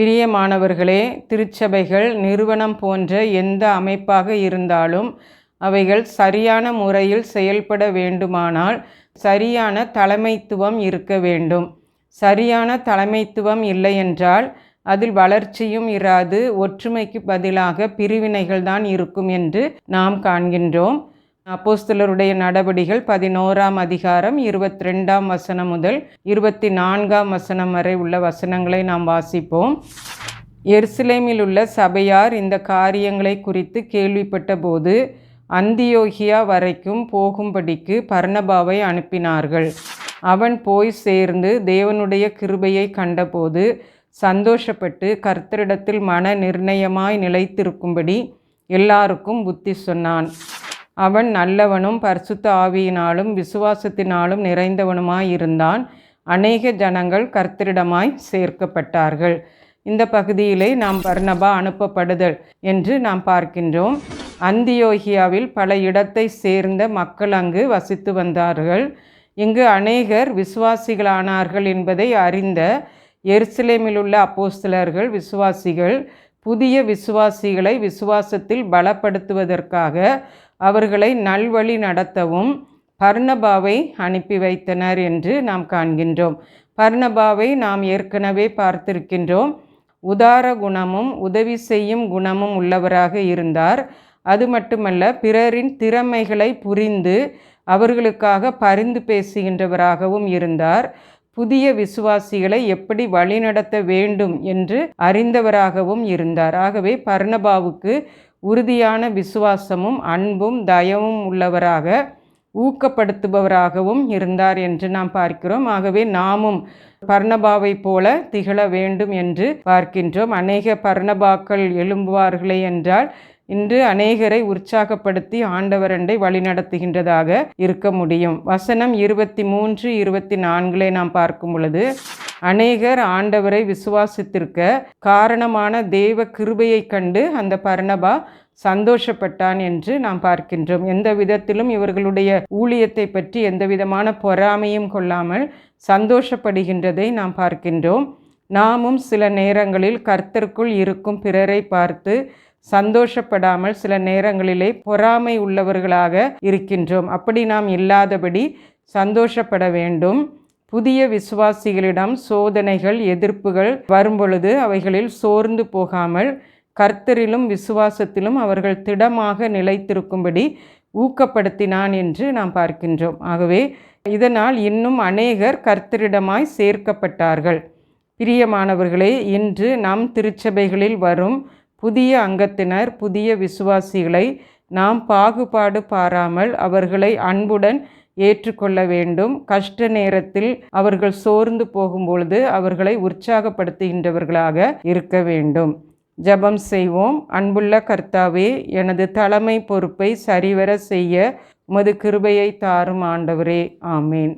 பிரியமானவர்களே திருச்சபைகள் நிறுவனம் போன்ற எந்த அமைப்பாக இருந்தாலும் அவைகள் சரியான முறையில் செயல்பட வேண்டுமானால் சரியான தலைமைத்துவம் இருக்க வேண்டும். சரியான தலைமைத்துவம் இல்லையென்றால் அதில் வளர்ச்சியும் இராது ஒற்றுமைக்கு பதிலாக பிரிவினைகள் தான் இருக்கும் என்று நாம் காண்கின்றோம். அப்போஸ்தலருடைய நடபடிகள் பதினோராம் அதிகாரம் இருபத்தி ரெண்டாம் வசனம் முதல் இருபத்தி நான்காம் வசனம் வரை உள்ள வசனங்களை நாம் வாசிப்போம். எருசலேமில் உள்ள சபையார் இந்த காரியங்களை குறித்து கேள்விப்பட்ட போது அந்தியோகியா வரைக்கும் போகும்படிக்கு பர்ணபாவை அனுப்பினார்கள். அவன் போய் சேர்ந்து தேவனுடைய கிருபையை கண்டபோது சந்தோஷப்பட்டு கர்த்தரிடத்தில் மன நிர்ணயமாய் நிலைத்திருக்கும்படி எல்லாருக்கும் புத்தி சொன்னான். அவன் நல்லவனும் பரிசுத்த ஆவியினாலும் விசுவாசத்தினாலும் நிறைந்தவனுமாய் இருந்தான் அநேக ஜனங்கள் கர்த்தரிடமாய் சேர்க்கப்பட்டார்கள். இந்த பகுதியிலே நாம் பர்ணபா அனுப்பப்படுதல் என்று நாம் பார்க்கின்றோம். அந்தியோகியாவில் பல இடத்தை சேர்ந்த மக்கள் அங்கு வசித்து வந்தார்கள். இங்கு அநேகர் விசுவாசிகளானார்கள் என்பதை அறிந்த எருசலேமில் உள்ள அப்போஸ்தலர்கள் விசுவாசிகள் புதிய விசுவாசிகளை விசுவாசத்தில் பலப்படுத்துவதற்காக அவர்களை நல்வழி நடத்தவும் பர்ணபாவை அனுப்பி வைத்தனர் என்று நாம் காண்கின்றோம். பர்ணபாவை நாம் ஏற்கனவே பார்த்திருக்கின்றோம். உதார குணமும் உதவி செய்யும் குணமும் உள்ளவராக இருந்தார். அது மட்டுமல்ல பிறரின் திறமைகளை புரிந்து அவர்களுக்காக பரிந்து பேசுகின்றவராகவும் இருந்தார். புதிய விசுவாசிகளை எப்படி வழிநடத்த வேண்டும் என்று அறிந்தவராகவும் இருந்தார். ஆகவே பர்ணபாவுக்கு உறுதியான விசுவாசமும் அன்பும் தயவும் உள்ளவராக ஊக்கப்படுத்துபவராகவும் இருந்தார் என்று நாம் பார்க்கிறோம். ஆகவே நாமும் பர்ணபாவை போல திகழ வேண்டும் என்று பார்க்கின்றோம். அநேக பர்ணபாக்கள் எழும்புவார்களே என்றால் இன்று அநேகரை உற்சாகப்படுத்தி ஆண்டவரண்டை வழிநடத்துகின்றதாக இருக்க முடியும். வசனம் இருபத்தி மூன்று இருபத்தி நான்கிலே நாம் பார்க்கும் பொழுது அநேகர் ஆண்டவரை விசுவாசித்திருக்க காரணமான தேவ கிருபையை கண்டு அந்த பர்ணபா சந்தோஷப்பட்டான் என்று நாம் பார்க்கின்றோம். எந்த விதத்திலும் இவர்களுடைய ஊழியத்தை பற்றி எந்த விதமான பொறாமையும் கொள்ளாமல் சந்தோஷப்படுகின்றதை நாம் பார்க்கின்றோம். நாமும் சில நேரங்களில் கர்த்தருக்குள் இருக்கும் பிறரை பார்த்து சந்தோஷப்படாமல் சில நேரங்களிலே பொறாமை உள்ளவர்களாக இருக்கின்றோம். அப்படி நாம் இல்லாதபடி சந்தோஷப்பட வேண்டும். புதிய விசுவாசிகளிடம் சோதனைகள் எதிர்ப்புகள் வரும்பொழுது அவைகளில் சோர்ந்து போகாமல் கர்த்தரிலும் விசுவாசத்திலும் அவர்கள் திடமாக நிலைத்திருக்கும்படி ஊக்கப்படுத்தினான் என்று நாம் பார்க்கின்றோம். ஆகவே இதனால் இன்னும் அநேகர் கர்த்தரிடமாய் சேர்க்கப்பட்டார்கள். பிரியமானவர்களே இன்று நம் திருச்சபைகளில் வரும் புதிய அங்கத்தினர் புதிய விசுவாசிகளை நாம் பாகுபாடு பாராமல் அவர்களை அன்புடன் ஏற்றுக்கொள்ள வேண்டும். கஷ்ட நேரத்தில் அவர்கள் சோர்ந்து போகும்பொழுது அவர்களை உற்சாகப்படுத்துகின்றவர்களாக இருக்க வேண்டும். ஜெபம் செய்வோம். அன்புள்ள கர்த்தாவே எனது தலைமை பொறுப்பை சரிவர செய்ய உமது கிருபையை தாரும் ஆண்டவரே. ஆமேன்.